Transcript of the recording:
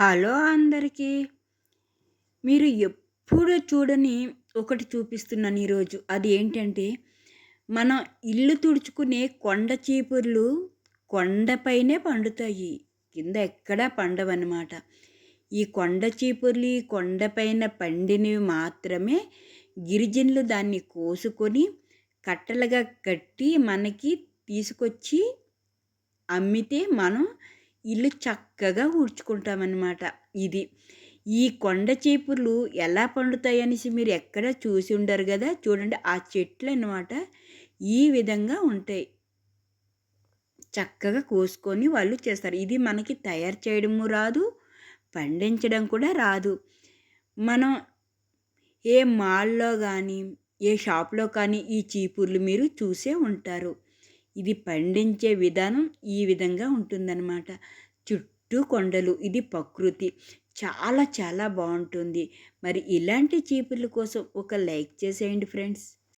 Hello అందరికీ. మీరు ఎప్పుడు చూడని ఒకటి చూపిస్తున్నాను ఈరోజు. అది ఏంటంటే మనం ఇల్లు తుడుచుకునే కొండ చీపుర్లు కొండపైనే పండుతాయి. కింద ఎక్కడా పండవన్నమాట. ఈ కొండ చీపుర్లు ఈ కొండపైన పండినవి మాత్రమే గిరిజనులు దాన్ని కోసుకొని కట్టలుగా కట్టి మనకి తీసుకొచ్చి అమ్మితే మనం ఇల్లు చక్కగా ఊడ్చుకుంటామన్నమాట. ఇది. ఈ కొండ చీపుర్లు ఎలా పండుతాయి అనేసి మీరు ఎక్కడ చూసి ఉండరు కదా? చూడండి ఆ చెట్లు అనమాట ఈ విధంగా ఉంటాయి. చక్కగా కోసుకొని వాళ్ళు చేస్తారు. ఇది మనకి తయారు చేయడము రాదు పండించడం కూడా రాదు. మనం ఏ మాల్లో కానీ ఏ షాప్లో కానీ ఈ చీపుర్లు మీరు చూసే ఉంటారు. ఇది పండించే విధానం ఈ విధంగా ఉంటుందన్నమాట. చుట్టూ కొండలు ఇది ప్రకృతి. చాలా చాలా బాగుంటుంది. మరి ఇలాంటి చీపుర్ల కోసం ఒక లైక్ చేసేయండి ఫ్రెండ్స్.